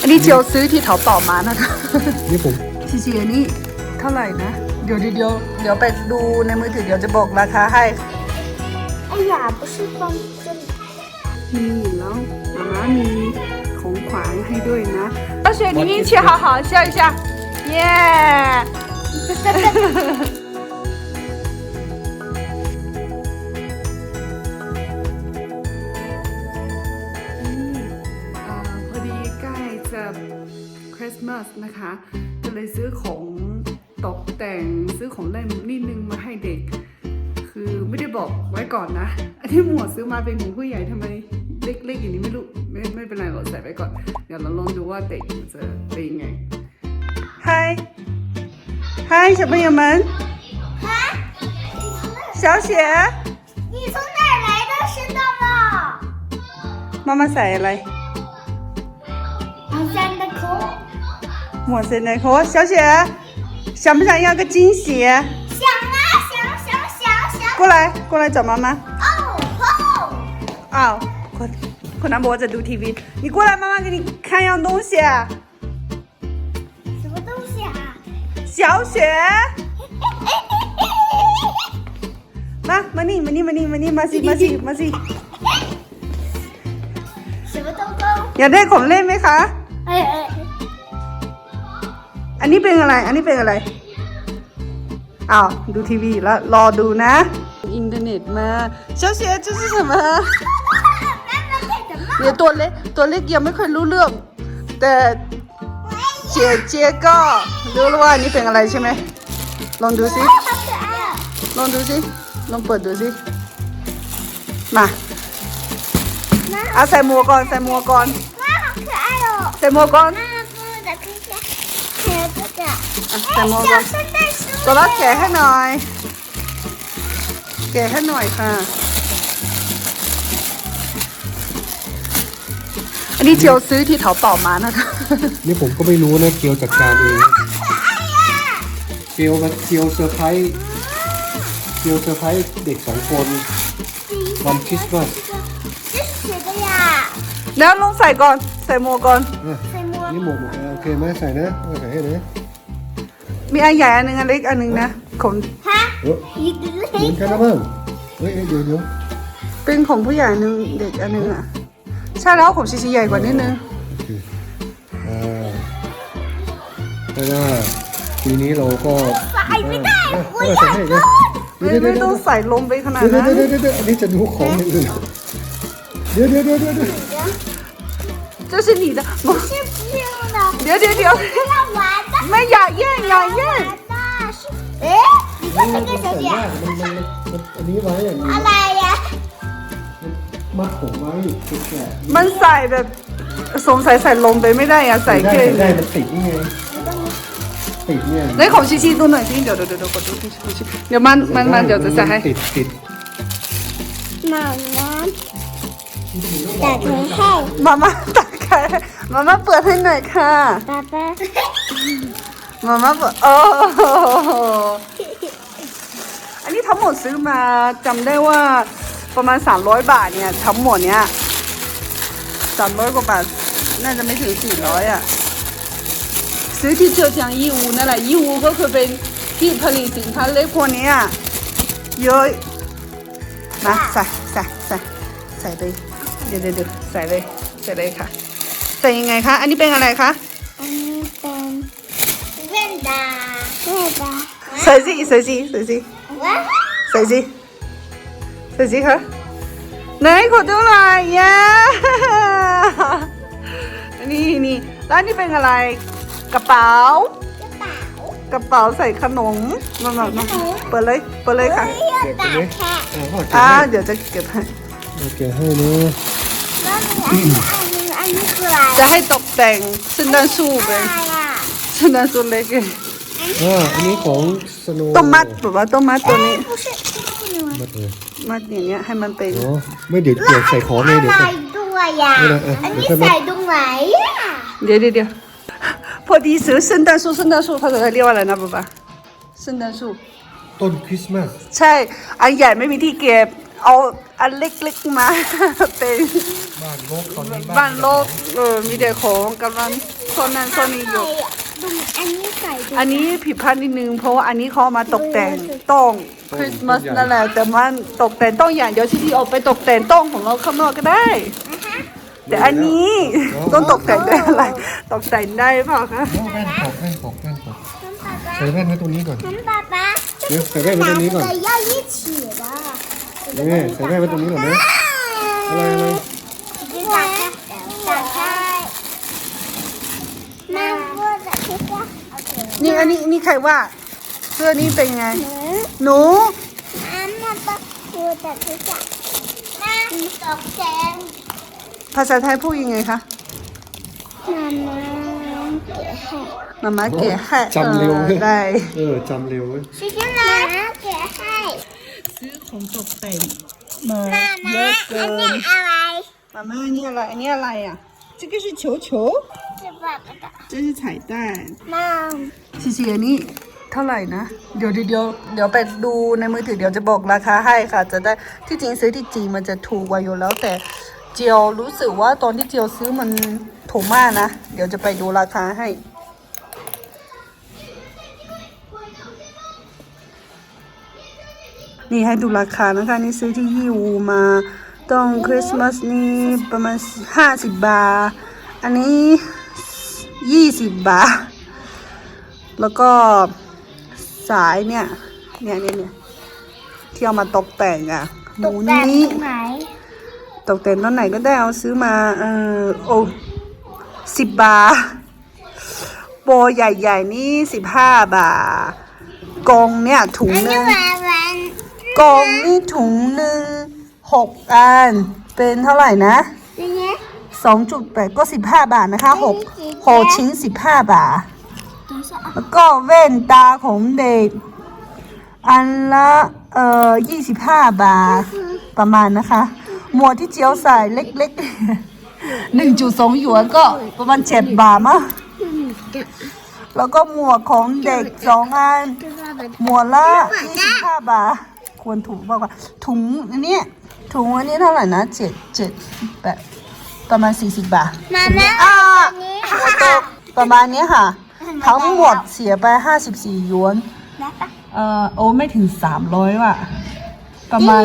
อันนี้เจียวซื้อที่เถาเป่ามานะคะ นี่ผม ทีซีอันนี้เท่าไหร่นะ เดี๋ยวเดี๋ยวเดี๋ยวเดี๋ยวไปดูในมือถือเดี๋ยวจะบอกราคาให้ 哎呀，不是光这里。 นี่แล้วมาม่ามีของขวัญให้ด้วยนะ大雪你运气好好笑一下耶、 จะคริสต์มาสนะคะ ก็เลยซื้อของตกแต่งซื้อของเล่นนิดนึงมาให้เด็ก คือไม่ได้บอกไว้ก่อนนะ อันที่หมวดซื้อมาเป็นของผู้ใหญ่ทำไมเล็กๆอย่างนี้ไม่รู้ ไม่ไม่เป็นไรเราใส่ไว้ก่อน เดี๋ยวเราลองดูว่าเด็กมันจะเป็นยังไง嗨嗨小朋友们小雪你从哪儿来的，石头猫？妈妈ใส่อะไร 唐山的口。 หมวดเซ็นในโค้ช小雪想不想要个惊喜想啊想想想想。过来过来找妈妈哦吼！อ้าวคนคนนั้นบอกว่าจะดูทีวี你过来妈妈给你看样东西什么东西啊？小雪มามานี่มานี่มานี่มานี่มาสิมาสิมาสิ 什么东东？ อยากได้ของเล่นไหมคะ อันนี้เป็นอะไร อันนี้เป็นอะไร อ้าว ดูทีวีแล้ว รอดูนะ อินเทอร์เน็ตมาเจ้าเสียเจ้าเสียมาเดี๋ยวตัวเล็กตัวเล็กยังไม่ค่อยรู้เรื่อง แต่เจเจก็รู้แล้วว่าอันนี้เป็นอะไรใช่ไหมลองดูสิลองดูสิลองเปิดดูสิมาอาใส่หมวกก่อน ใส่หมวกก่อน น่ารัก แตงโมก่อนอะแตงโมก่อนตัวรักแกะให้หน่อย แกะให้หน่อยค่ะ อันนี้เจียวซื้อที่เถาเป่ามานะคะนี่ผมก็ไม่รู้นะเกียวจัดการเองเกียวกัเกียวเซอร์ไพรส์เกียวเซอร์ไพรส์เด็กสองคนวันคริสต์มาส แล้วลุงใส่ก่อน ใส่หมวกก่อนใส่หมวกนี่หมวกโอเคไหมใส่นะเาใส่ให้เลยมีอันใหญ่อันหนึ่งอันเล็กอันหนึ่งนะขนฮะเออหยิบเลยเหมือนกันนะเพิ่มเฮ้ยเดี๋ยวเดี๋ยวเป็นของผู้ใหญ่อันหนึ่งเด็กอันหนึ่งอะ ใช่แล้วของซีซีใหญ่กว่านิดนึง โอเคอ่าเพราะว่าปีนี้เราก็ใส่ไม่ได้อ่ยใส่ให้นะเดี๋ไม่ยวเดี๋ไม่ยวต้องใส่ลมไปขนาดเดี๋เดี๋นั้ยนวเดี๋ยวเดี๋ยวอันนี้จะดูขององอื่นเดี๋ยวเดี๋ยวเดี๋ยวเดี๋ยว 这是你的我是不用的，เดี๋ยวเดี๋ยวเดี๋ยว 不要玩的。 ไม่อยากแย่งอยากแย่ง 玩的是，哎，你看这个小 ใส่ 姐 ยากมันมันมันอันนี้ไว้อย่างนี้ อะไร呀？ มัดผมไว้ติดแกะ มันใส่แบบสงสัยใส่ลงไปไม่ได้อะใส่ ได้ แค่ ได้มันติดนี่ไงติดเนี่ย ในของชิชิดูหน่อยสิเดี๋ยวเดี๋ยวเดี๋ยวกดดูชิชิเดี๋ยวมันมันมันเดี๋ยวจะใส่ให้ ติดติด 妈妈打开ให้ มาม่าตัก ไข่มาม่าเปิดให้หน่อยค่ะ爸爸。มาม่าเปิดโอ้โหอันนี้ทั้งหมดซื้อมาจำได้ว่าประมาณ 300 บาทเนี่ยทั้งหมดเนี้ย300กว่าบาทน่าจะไม่ถึง400อะ ซื้อที่เจียวจางยี่อูนั่นแหละยี่อูก็คือเป็นที่ผลิตสินค้าเล็กพวกเนี้ยเยอะมาใส่ใส่ใส่ใส่ไปเดี๋ยวเดี๋ยวเดี๋ยวใส่เลยใส่เลยค่ะ ใส่ยังไงคะ อันนี้เป็นอะไรคะ อันนี้เป็นเว่นดาเว่นดาใส่สิใส่สิใส่สิว้าใส่สิใส่สิคะไหนขอดูหน่อยเย้นี่นี่แล้วอันนี่เป็นอะไร กระเป๋า กระเป๋ากระเป๋าใส่ขนมมามามาเปิดเลยเปิดเลยค่ะเฮ้ยอย่าตากแค่อ่าพ่อเก็บอ่าให้เดี๋ยวจะเก็บให้เอาเก็บให้นะแล้วมีันนี้คืออะไรจะให้ตกแต่งซึนดันซูไเป็นซึนดันซูเล็กไอันนี้ของสโนต้องมัดแบบว่าต้องมัดตัวนี้มัดเลยมัดอย่างเงี้ยให้มันเป็นอ๋ไม่เดี๋ยวเดี๋ยวใส่ของเลยเดี๋ยวใส่ใด้วยอะอันนี้ใส่ตรงไหนอะเดี๋ยวเดี๋ยวดี๋วพอดีซื้อซึนดันซูซึนดันซูภาษาไทเรียกอะไรนะป๊าป๊าซึนดันซูต้นคริสต์มาสใช่อันใหญ่ไม่มีที่เก็บ เอาอันเล็กๆมา เป็นบ้านโลกตอนนบ้านโลกเออมีแต่ของกำลังโซนนั้นโซนนี้อยู่อันนี้ผิดพลาดนิดนึง เพราะว่าอันนี้เขามาตกแต่งต้องคริสต์มาสนั่นแหละแต่มันตกแต่งต้องอย่างเดียวที่ดีออกไปตกแต่งต้องของเราข้างนอกก็ได้ แต่อันนี้ต้องตกแต่งด้อะไร ตกแต่งได้เปล่าคะโอ้แว่นตกแว่นตกแว่นตกใส่แว่นไว้ตัวนี้ก่อนน้ำปลาปลาเดี๋ยวใส่แว่นไว้ตัวนี้ก่อน แต่ย่ายี่ฉี่ว่ะ นี่ใส่แม่ไว้ตรงนี้เหรอเนี่ยอะไรอะไรนี่อันนี้นี่ใครว่าเสื้อนี้เป็นไง หนูภาษาไทยพูดยังไงคะมาม่าเก๋ให้จำเร็วได้ เออจำเร็วเว้ยมาม่าเก๋ให้ ซื้อของตกแต่งมา 妈妈， เยอะเกิน 俺俩来。 มาม่านี่อะไรอันนี้อะไรอ่ะ这个是球球是爸爸的。这是彩蛋妈， ซีซีอันนี้เท่าไหร่นะ เดี๋ยวเดี๋ยวเดี๋ยวเดี๋ยวไปดูในมือถือเดี๋ยวจะบอกราคาให้ค่ะ จะได้ที่จริงซื้อที่จีนมันจะถูกกว่าอยู่แล้ว แต่เจียวรู้สึกว่าตอนที่เจียวซื้อมันถูกมากนะ เดี๋ยวจะไปดูราคาให้ นี่ให้ดูราคานะคะ นี่ซื้อที่ยี่วูมา ต้องคริสต์มาสนี่ประมาณห้าสิบบาท อันนี้ยี่สิบบาท แล้วก็สายเนี่ย เนี่ยเนี่ยเนี่ยที่เอามาตกแต่งอะหมูนี้。ตกแต่งตอนไหนก็ได้เอาซื้อมา เออโอ้สิบบาทโบใหญ่ๆนี่สิบห้าบาทกองเนี่ยถุงนึง กล่องนี่ถุงหนึ่งหกอัน เป็นเท่าไหร่นะสองจุดแปดก็สิบห้าบาทนะคะหกหกชิ้นสิบห้าบาท แล้วก็แว่นตาของเด็ก อันละเอ่อยี่สิบห้าบาทประมาณนะคะ หมวดที่เจียวใส่เล็กๆหนึ่งจุดสองหยวนก็ประมาณเจ็ดบาทมะแล้วก็หมวกของเด็กสองอัน หมวกละยี่สิบห้าบาท ควรถูกมากกว่าถุงอันนี้ถุงอันนี้เท่าไหร่นะเจ็ดเจ็ดแปดประมาณสี่สิบบาทมาแม่อ่าตกประมาณนี้ค่ะ ทั้งหมดเสียไปห้าสิบสี่ยวนเออโอไม่ถึงสามร้อยว่ะ ประมาณ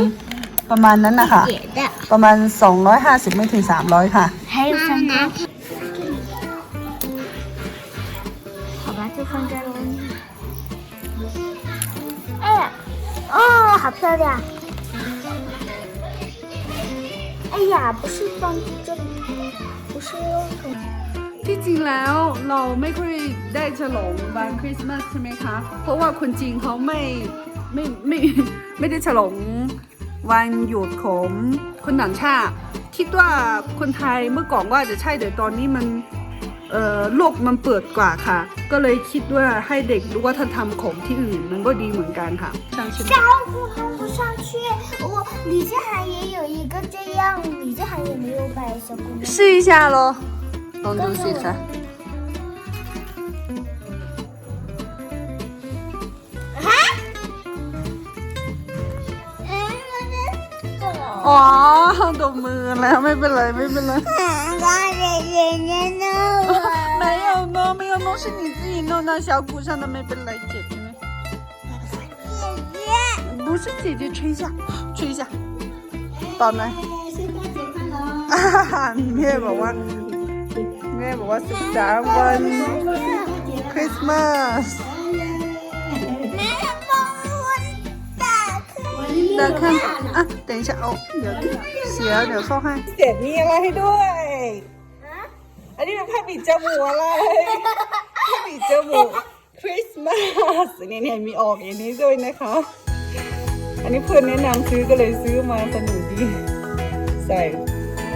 ประมาณนั้นนะคะประมาณสองร้อยห้าสิบไม่ถึงสามร้อยค่ะ ให้ฉันนะขอบคุณทุกคนด้วย 아, 갑자기 야. 아 야, 무슨 방 좀, 무슨 ที่จริงแล้วเราไม่ค่อยได้ฉลองวันคริสต์มาสใช่ไหมคะ เพราะว่าคนจีนเขาไม่ไม่ไม่ไม่ได้ฉลองวันหยุดของคนต่างชาติ คิดว่าคนไทยเมื่อก่อนว่าจะใช่แต่ตอนนี้มัน โลกมันเปิดกว่าค่ะ ก็เลยคิดว่าให้เด็กรู้ว่าท่านทำของที่อื่นมันก็ดีเหมือนกันค่ะช่างใช่ไหม 小骨弄不上去，我李志涵也有一个这样，李志涵也没有摆小骨弄。试一下咯ลองดูสิคะ 嗯，我的手。 อ๋อดมมือแล้วไม่เป็นไรไม่เป็นไร 嗯，刚才人家弄我。 没有弄是你自己弄到小鼓上的妹妹来姐姐们姐姐不是姐姐吹一下吹一下。宝们啊哈哈咩宝宝咩宝宝生日快乐 christmas 我打开来看啊等一下哦有喜小有说话谢谢你也多 อันนี้เป็นผ้าปิดจมูกอะไรผ้าปิดจมูกคริสต์มาสเนี่ยเนี่ยมีออกอย่างนี้ด้วยนะคะ อันนี้เพื่อนแนะนำซื้อก็เลยซื้อมาสนุกดี ใส่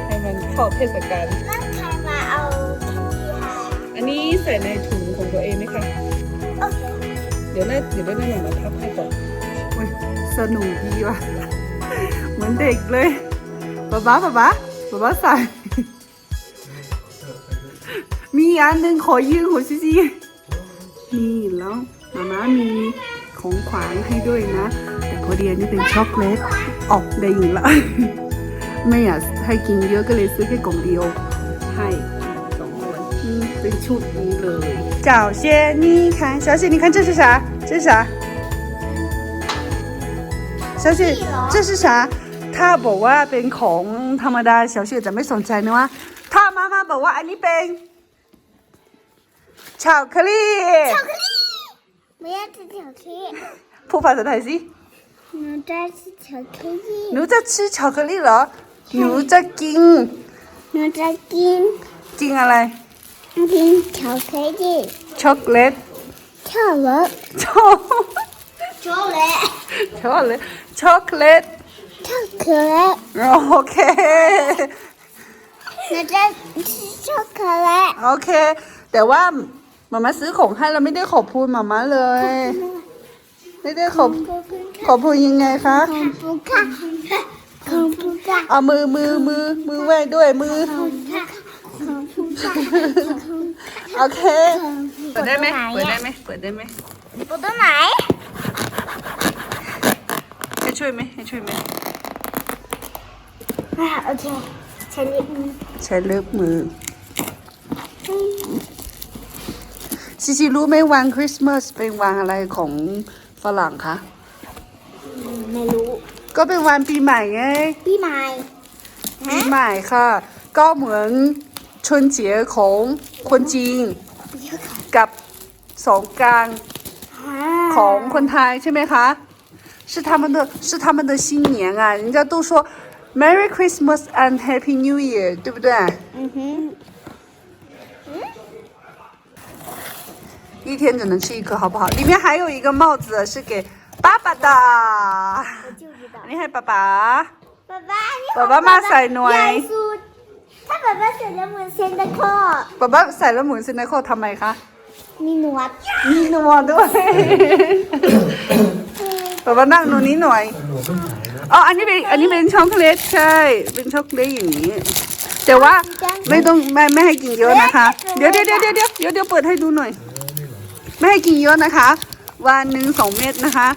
ให้มันเข้าเทศกาลแล้วใครมาเอาที่คะอันนี้ใส่ในถุงของตัวเองไหมคะเดี๋ยวน่าเดี๋ยวได้หน่อยมาทับให้ก่อนอุ้ยสนุกดีว่ะ เหมือนเด็กเลยป๊าป๊าป๊าป๊าป๊าใส่ มีอันหนึ่งขอยืมของซิซี่นี่แล้วมาม่ามีข ของขวานให้ด้วยนะ แต่พอดีอันนี้เป็นช็อกโกแลตออกได้ยินละ ไม่อยากให้กินเยอะก็เลยซื้อแค่กล่องเดียว ให้สองคนอืมเป็นชุดนี้เลย小谢你看小谢你看这是啥这是啥小谢这是啥ถ้าบอกว่าเป็นของธรรมดา小谢จะไม่สนใจนะว่าถ้ามาม่าบอกว่าอันนี้เป็น 巧克力巧克力，我要吃巧克力， พูดภาษาไทยสิ 我在吃巧克力， หนูจะ吃巧克力เหรอหนูจะกิน 我在กิน กินอะไร กิน巧克力， ช็อกโกแลต 跳楼， ช็อก 跳嘞， ช็อกโกแลตช็อกโกแลต 跳可乐， โอเค 我在吃巧克力。 โอเค แต่ว่า มาม่าซื้อของให้เราไม่ได้ขอบคุณมาม่าเลย ไม่ได้ขอบขอบคุณยังไงคะขอบคุณค่ะขอบคุณค่ะเอามือมือมือมือไว้ด้วยมือโอเคเปิดได้ไหมเปิดได้ไหมเปิดได้ไหมเปิดตรงไหนให้ช่วยไหมให้ช่วยไหมโอเคใช้เล็บมือใช้เล็บมือ ซิซิรู้ไหมวันคริสต์มาสเป็นวันอะไรของฝรั่งคะ ไม่รู้ ก็เป็นวันปีใหม่ไง พี่ไม้ ปีใหม่ค่ะ ก็เหมือนชนเจียของคนจีนกับสงกรารของคนไทยใช่ไหมคะ是他们的是他们的新年啊人家都说 Merry Christmas and Happy New Year 对不对嗯哼， 一天只能吃一颗好不好里面还有一个帽子是给爸爸的我就知道。你ให้ป๊าป๊า 爸爸，你好。爸爸มาใส่หน่วย 耶稣，他爸爸写了我先的课， ป๊าป๊าใส่แล้วหมุนซินไนโคทำไมคะ 你努啊。 มีหนวดด้วยป๊าป๊านั่งตรงนี้หน่อย หนูต้องขายนะ อ๋อ อันนี้เป็น อันนี้เป็นช็อกโกแลตใช่ เป็นช็อกโกแลตอย่างนี้ แต่ว่าไม่ต้องไม่ไม่ให้กินเยอะนะคะ เดี๋ยวเดี๋ยวเดี๋ยวเดี๋ยวเดี๋ยวเดี๋ยวเดี๋ยวเปิดให้ดูหน่อย ไม่ให้กินเยอะนะคะ วันหนึ่งสองเม็ดนะคะ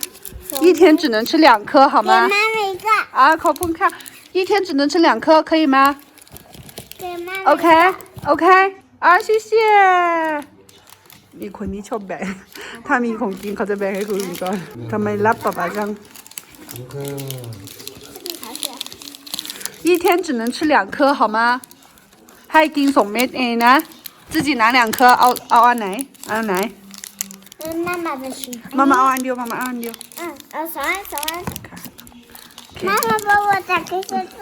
一天只能吃两颗好给吗？妈妈一个，啊，ขอบคุณค่ะ一天只能吃两颗可以吗给妈妈。 ？OK OK 啊，谢谢。มีคนนี้ชอบแบ่ง ถ้ามีของกินเขาจะแบ่งให้คนอื่นก่อนทำไมรับป๊าป๊าจัง แล้วก็ 一天只能吃两颗好吗？ให้กินสองเม็ดเองนะ自己拿两颗เอาเอาอันไหนเอาอันไหน 嗯， habe ich schon. Mama, auch ein Dio, Mama, auch ein Dio. Ah, also eins, also eins. Okay. Mama, Papa, da geht es nicht.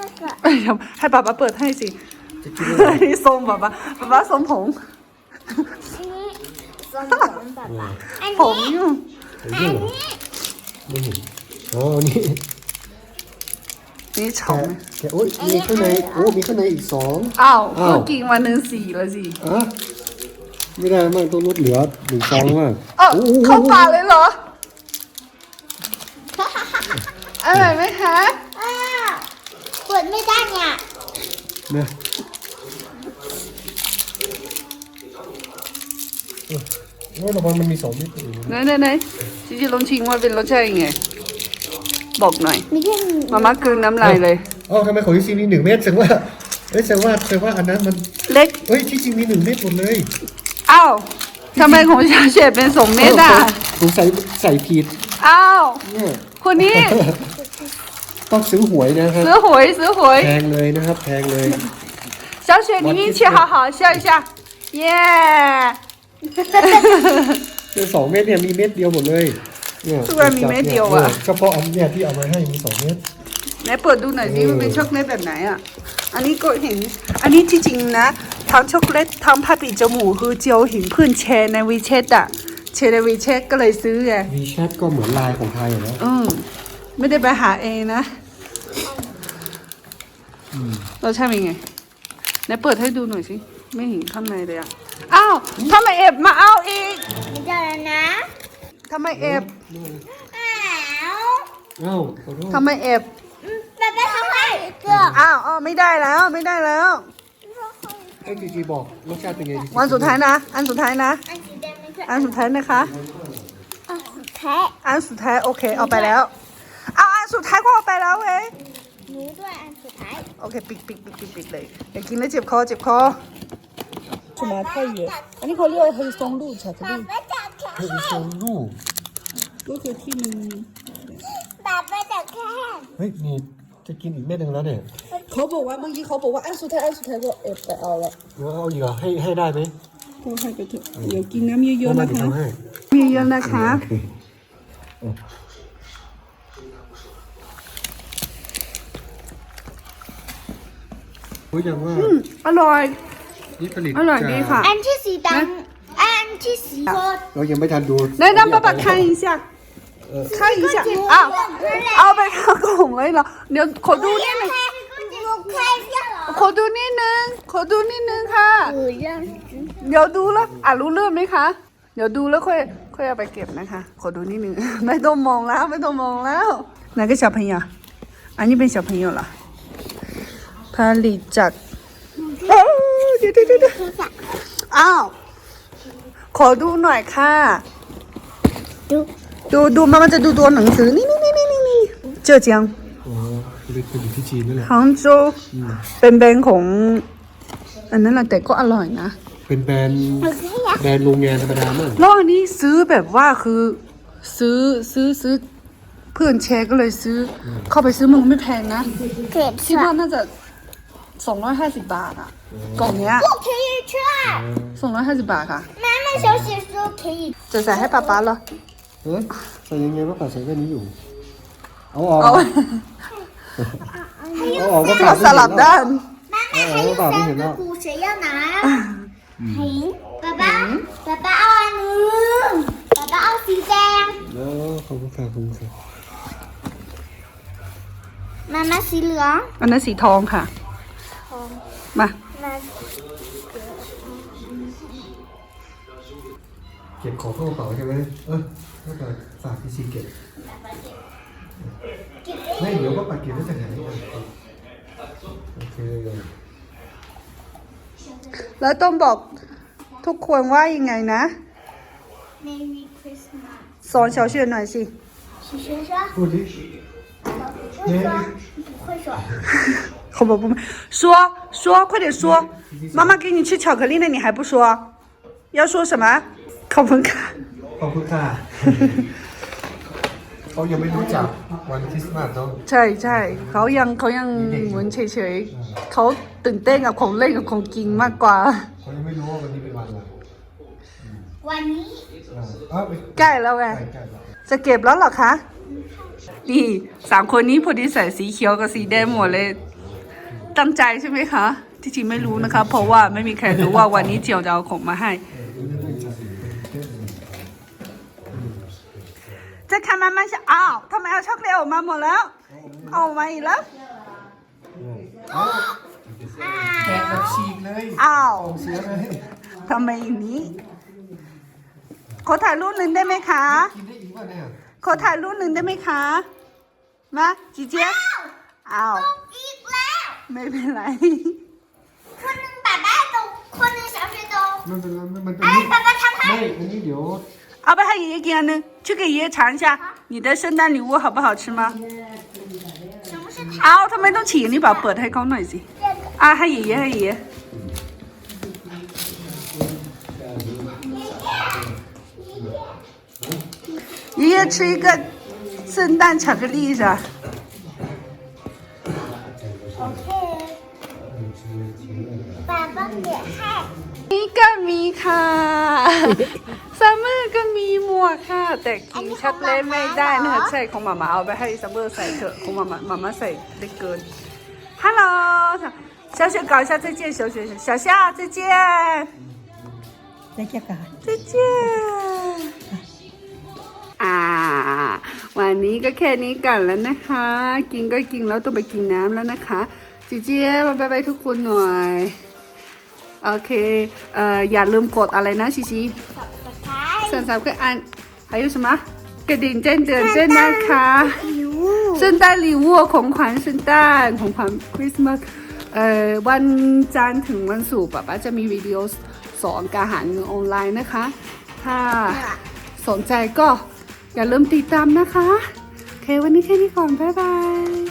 Hey, เปิดให้สินี่ทรงแบบว่าแบบว่าทรงผมทรงผมแบบว่าผมอยู่อันนี้ไม่เห็นอ๋อนี่นี่ชมแกโอ้ยมีข้างในโอ้มีข้างในอีกสองอ้าวเมื่อกี้วันหนึ่งสี่แล้วสิอะไม่ได้มากต้องลดเหลือหนึ่งซองมาก เออโโหเข้าปากเลยเหรออร่อยไหมคะ啊，滚ไม่ได้เนี่ยนะเออโอ้ยระวังมันมีสองเม็ดอยู่ไหนไหนไหนจริงๆลองชิมว่าเป็นรสชาติยังไง บอกหน่อย มีแค่มาม่ากลืนน้ำลายเลยอ๋อทำไมของที่ซีมีหนึ่งเม็ดแสดงว่าเอ้ยแสดงว่าแสดงว่าอันนั้นมันเล็กเอ้ยที่จริงมีหนึ่งเม็ดหมดเลย อ้าว ทำไมของชาเฉดเป็นสองเม็ดอ่ะ สงสัยใส่ผิด อ้าว เนี่ย คนนี้ ต้องซื้อหวยนะครับ ซื้อหวยซื้อหวย แพงเลยนะครับ แพงเลย 小雪你运气好好笑一下耶 คือสองเม็ดเนี่ยมีเม็ดเดียวหมดเลยเนี่ย ทำไมมีเม็ดเดียวอะ ก็เพราะอันเนี้ยที่เอามาให้มีสองเม็ด ไหยเปิดดูหน่อยสิมันเป็นช็อกโกแลตแบบไหนอะ อันนี้ก็เห็น อันนี้จริงๆนะทั้งช็อกโกแลตทั้งผ้าปิดจมูกคือเจียวหินพื้นแชในวีเชตอะแชในวีเชตก็เลยซื้อไงวีแชตก็เหมือนลายของไทยอยู่อืมไม่ได้ไปหาเองนะเราใช่ไหมไงไหยเปิดให้ดูหน่อยสิไม่เห็นข้างในเลยอะอ้าวทำไมเอบมาเอาอีกไม่ได้นะทำไมเอบอ้าวอ้าทำไมเอบ อ้าวอ้ไม่ได้แล้วไม่ได้แล้ว ให้จีจีบอกรสชาติเป็นไงจีจีวันสุดท้ายนะ อันสุดท้ายนะอันสุดท้ายนะคะ อันสุดท้ายอันสุดท้ายโอเคเอาไปแล้วเอาอันสุดท้ายก็เอาไปแล้วเว้ยหนูด้วยอันสุดท้ายโอเคปิดปิดปิดปิดปิดเลยอย่ากินแล้วเจ็บคอเจ็บคอสมาร์ทไทยเยอะอันนี้เขาเรียกว่าเฮลซองดูฉากดูไม่จับแขนให้ชมดูก็คือที่มันแบบไยแต่แค่เฮ้ยมี จะกินอีกเม็ดหนึ่งแล้วเนี่ย เขาบอกว่าเมื่อกี้เขาบอกว่าอันสุดท้ายอันสุดท้ายก็เออไปเอาละ แล้วเอาอีกเหรอให้ให้ได้ไหม ก็ให้ไปเถอะเดี๋ยวกินน้ำเยอะๆ มา นะ เดี๋ยว คะ ทำให้ เยอะๆนะคะ รู้ยังว่า อร่อย นี่ผลิต อร่อยดีค่ะ อันที่สีดำอันที่สีโคตร เรายังไม่ทันดู 来让爸爸看一下， 看一下啊，เอาไปเข้ากล่องเลยเหรอเดี๋ยวขอดูนิดนึง หนูเคยเรียกเหรอ ขอดูนิดนึงขอดูนิดนึงค่ะ หนูเรื่อง เดี๋ยวดูแล้วอ่ะรู้เรื่องไหมคะ เดี๋ยวดูแล้วค่อยค่อยเอาไปเก็บนะคะ ขอดูนิดนึง ไม่ต้องมองแล้วไม่ต้องมองแล้ว哪个小朋友อันนี้เป็น小朋友เหรอผลิตจากโอ้เดี๋ยวเดี๋ยวเดี๋ยวอ้าวขอดูหน่อยค่ะ ดู ดูดูมันมันจะดูตัวหนังสือนี่นี่นี่นี่นี่นี่เจอจัง อ๋อผลิตผลิตที่จีนนั่นแหละ 杭州เป็นแบรนด์ของอันนั้นแหละแต่ก็อร่อยนะ เป็นแบรนด์ หนูเคยอยาก แบรนด์โรงงานธรรมดามาก แล้วอันนี้ซื้อแบบว่าคือซื้อซื้อซื้อเพื่อนแชร์ก็เลยซื้อ เข้าไปซื้อมันก็ไม่แพงนะ เก็บ คิดว่าน่าจะสองร้อยห้าสิบบาทอะกล่องเนี้ย 不可以吃สองร้อยห้าสิบบาทค่ะ 妈妈小写说可以 จะใส่ให้ป๊าป๊าเหรอ เฮ้ยใส่ยังไงว่าป่าใส่แค่นี้อยู่ เอาออก เอา เอาออกก็ ก็ ป่า สลับด้าน 妈妈还有三个鼓，谁要拿？行，爸爸，爸爸เอาอันหนึง爸爸เอาสีแดง แล้วขอบคุณค่ะขอบคุณค่ะ 妈妈สีเหลือง อันนั้นสีทองค่ะ มา มา เก็บของเข้ากระเป๋าใช่ไหมเออ ถ้าป่าฝากพี่ซีเก็บไม่เดี๋ยวก็ป่าเก็บไว้จะหายโอเค แล้วต้องบอกทุกคนว่ายังไงนะ Merry Christmas สอน小雪หน่อยสิ 许学生 พูดดิ 不会说不会说口宝不说说，快点说！妈妈给你吃巧克力呢，你还不说？要说什么？考分卡。 ขอบคุณค่ะเขายังไม่รู้จักวันคริสต์มาสเนาะใช่ใช่เขายังเขายังเหมือนเฉยๆเขาตื่นเต้นกับของเล่นกับของกินมากกว่าเขายังไม่รู้ว่าวันนี้เป็นวันอะไรวันนี้อ่าอ้าวไปใกล้แล้วไงใกล้ใกล้แล้วจะเก็บแล้วเหรอคะนี่สามคนนี้พอดีใส่สีเขียวกับสีแดงหมดเลย ตั้งใจใช่ไหมคะที่จริงไม่รู้นะคะ เพราะว่าไม่มีใครรู้ว่าวันนี้เจียวจะเอาของมาให้ จะทำมาไม่ใช่อ้าวทำไมเอาช็อกโกแลตออกมาหมดแล้ว เอามาอีกแล้ว แกะแบบฉีกเลยอ้าวเสียเลย ทำไมอย่างนี้ ขอถ่ายรูปหนึ่งได้ไหมคะขอถ่ายรูปหนึ่งได้ไหมคะมาจีเจี๊ยบอ้าว ตกอีกแล้ว ไม่เป็นไร คนหนึ่งแบบได้ตกคนหนึ่งสามสิบตกมันเป็นมันเป็นไอ้ยป๊าป๊าทำให้ ไม่ อันนี้เดี๋ยว 阿爸还有一个呢去给爷爷尝一下你的圣诞礼物好不好吃吗？奥特曼都请你把火太高了已啊还爷爷个还爷。爷。爷爷爷爷吃一个圣诞巧克力是吧？宝贝爸爸给嗨一个米卡。ซัมเมอร์ก็มีหมวกค่ะ แต่กินช็อกโกแลตไม่ได้นะคะใช่ของหมามาเอาไปให้ซัมเมอร์ใส่เถอะของหมามาหมามาใส่ได้เกินฮัลโหล小雪搞一下再见小雪小夏再见再见กัน 再见อ่า วันนี้ก็แค่นี้กันแล้วนะคะ กินก็กินแล้วต้องไปกินน้ำแล้วนะคะจีเจี๊ยบบ๊ายบายทุกคนหน่อย โอเค เอ่อ อย่าลืมกดอะไรนะชิชิ สาวนสามคืออันอายุ什么กระดิ่งเจ้นเดือนเจ้นนะคะซึ่งได้รีวัวของขวัญซึ่งได้ของขวัญคริสต์มาสเอ่อวันจันทร์ถึงวันศุกร์ป้าจะมีวิดีโอสอนการหาเงินออนไลน์นะคะ ถ้าสนใจก็อย่าลืมติดตามนะคะ โอเค วันนี้แค่นี้ก่อน บ๊ายบาย